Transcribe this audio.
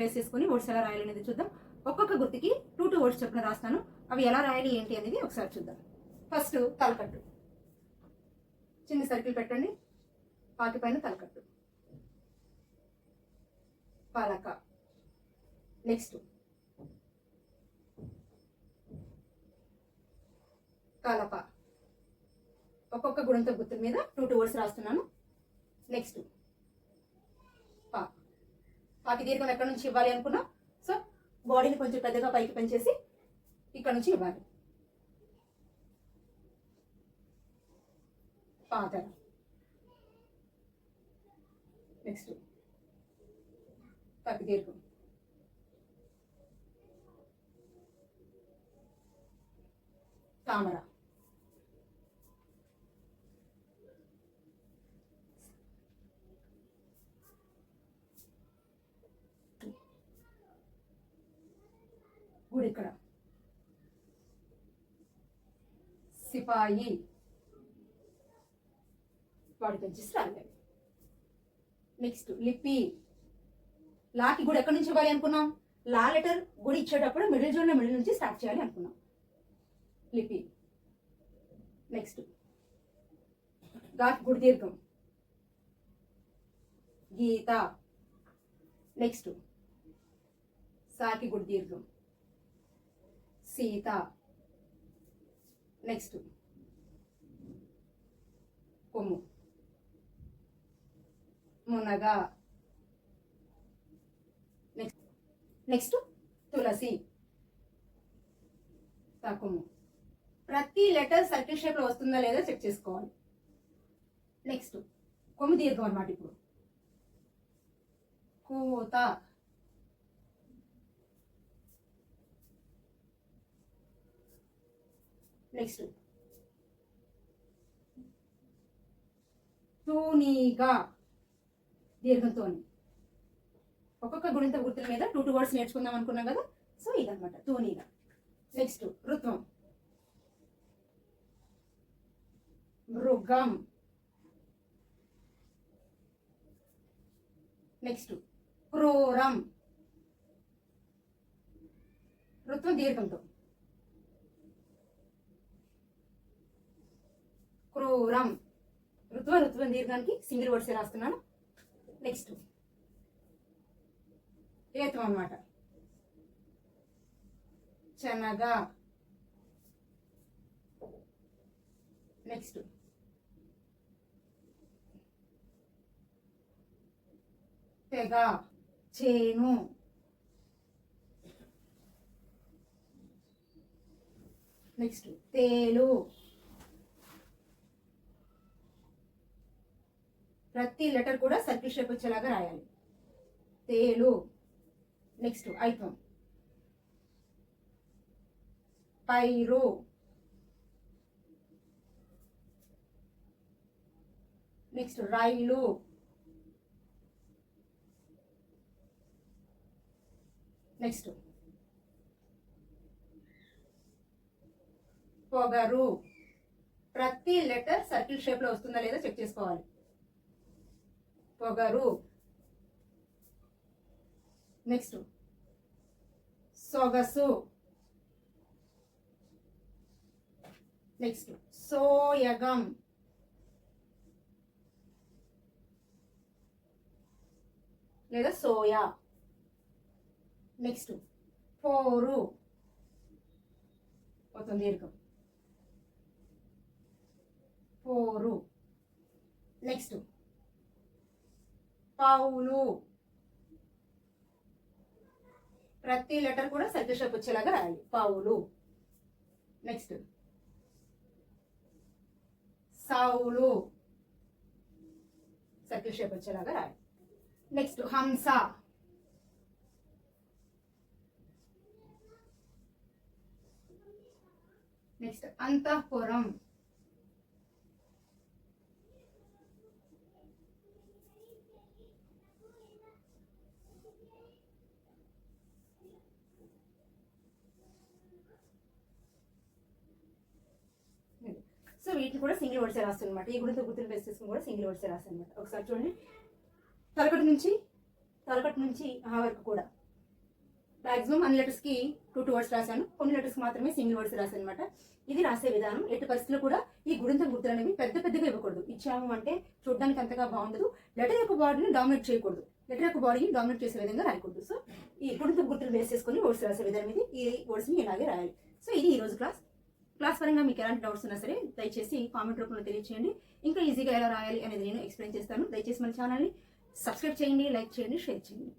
Base చేసుకుని words ఎలా రాయాలి అనేది చూద్దాం. ఒక్కొక్క గుర్తుకి టూ టూ వర్డ్స్ చొప్పున రాస్తాను. అవి ఎలా రాయాలి ఏంటి అనేది ఒకసారి చూద్దాం. ఫస్ట్ తలకట్టు. చిన్న సర్కిల్ పెట్టండి. పాకి పైన తలకట్టు. పాలక. నెక్స్ట్ కలప ఒక్కొక్క గుణంతో గుర్తు మీద టూ టూ వర్డ్స్ రాస్తున్నాను. నెక్స్ట్ పాకి దీర్ఘం ఎక్కడ నుంచి ఇవ్వాలి అనుకున్నా? సో బాడీని కొంచెం పెద్దగా పైకి పెంచేసి ఇక్కడ నుంచి ఇవ్వాలి. ఫాదర్ నెక్స్ట్ పాకి దీర్ఘం. తామర. గుడి ఇక్కడ సిపాయి. వాడికి పెంచేసి రాయాలి నెక్స్ట్ లిపి. లాకి గుడి ఎక్కడి నుంచి ఇవ్వాలి అనుకున్నాం? లా లెటర్ గుడి ఇచ్చేటప్పుడు మిడిల్ జోన్లో మిడిల్ నుంచి స్టార్ట్ చేయాలి అనుకున్నాం. లిపి. నెక్స్ట్ గాకి గుడి దీర్ఘం. గీత. నెక్స్ట్ సాకి గుడి దీర్ఘం. సీత. నెక్స్ట్ కొమ్ము. మునగ. నెక్స్ట్ నెక్స్ట్ తులసి. తకుము ప్రతి లెటర్ సర్కిల్ షేప్లో వస్తుందా లేదా చెక్ చేసుకోవాలి. నెక్స్ట్ కొమ్ము దీర్ఘం అన్నమాట ఇప్పుడు. కోత. నెక్స్ట్ తూనీగా. దీర్ఘంతో ఒక్కొక్క గుణిత గుర్తుల మీద టూ టూ వర్డ్స్ నేర్చుకుందాం అనుకున్నాం కదా? సో ఇదనమాట తూనీగా. నెక్స్ట్ ఋత్వం. మృగం. నెక్స్ట్ క్రూరం. ఋత్వం దీర్ఘంతో. క్రూరం. ఋతువ ఋతువం దీర్ఘానికి సింగిల్ వర్డ్స్ రాస్తున్నాను. నెక్స్ట్ ఏతం అన్నమాట. శనగ. నెక్స్ట్ తెగ. చేను. నెక్స్ట్ తేలు. ప్రతి లెటర్ కూడా సర్కిల్ షేప్ వచ్చేలాగా రాయాలి. తేలు. నెక్స్ట్ ఐతం పైరు. నెక్స్ట్ రైలు. నెక్స్ట్. పొగరు. ప్రతి లెటర్ సర్కిల్ షేప్లో వస్తుందా లేదా చెక్ చేసుకోవాలి. పొగరు. నెక్స్ట్ సొగసు. నెక్స్ట్ సోయగం. లేదా సోయా. నెక్స్ట్ పోరు. పోతుంది దీర్ఘం. పోరు. నెక్స్ట్ పౌలు ప్రతి లెటర్ కూడా సర్కిల్ వచ్చేలాగా రాయాలి. పావులు నెక్స్ట్ సౌలు సర్కిల్ షేప్ వచ్చేలాగా రాయాలి. నెక్స్ట్ హంస. నెక్స్ట్ అంతఃపురం. సో వీటిని కూడా సింగిల్ వర్డ్స్ అనమాట ఈ గుడితో గుర్తులు బేస్ చేసుకుని కూడా సింగిల్ వర్డ్స్ అనమాట ఒకసారి చూడండి. తలకట్టు నుంచి తలకట్టు నుంచి ఆ వరకు కూడా. మాక్సిమం అన్ని లెటర్స్కి టూ టూ వర్డ్స్ రాశాను. కొన్ని లెటర్స్ మాత్రమే సింగిల్ వర్డ్స్ రాశాను అనమాట ఇది రాసే విధానం. ఎట్టి పరిస్థితుల్లో కూడా ఈ గుడింత గుర్తులు అనేవి పెద్ద పెద్దగా ఇవ్వకూడదు. ఇచ్చాము అంటే చూడడానికి అంతగా బాగుండదు. లెటర్ యొక్క బాడీని డామినేట్ చేయకూడదు. లెటర్ యొక్క బాడీని డామినేట్ చేసే విధంగా రాయకూడదు. సో ఈ గుడింత గుర్తులు బేస్ చేసుకుని వర్డ్స్ రాసే విధానం ఇది. ఈ వర్డ్స్ని ఇలాగే రాయాలి. సో ఇది ఈ రోజు క్లాస్ క్లాస్ పరంగా మీకు ఎలాంటి డౌట్స్ ఉన్నా సరే దయచేసి కామెంట్ రూపంలో తెలియచేయండి. ఇంకా ఈజీగా ఎలా రాయాలి అనేది నేను ఎక్స్ప్లెయిన్ చేస్తాను. దయచేసి మన ఛానల్ని సబ్స్క్రైబ్ చేయండి లైక్ చేయండి షేర్ చేయండి.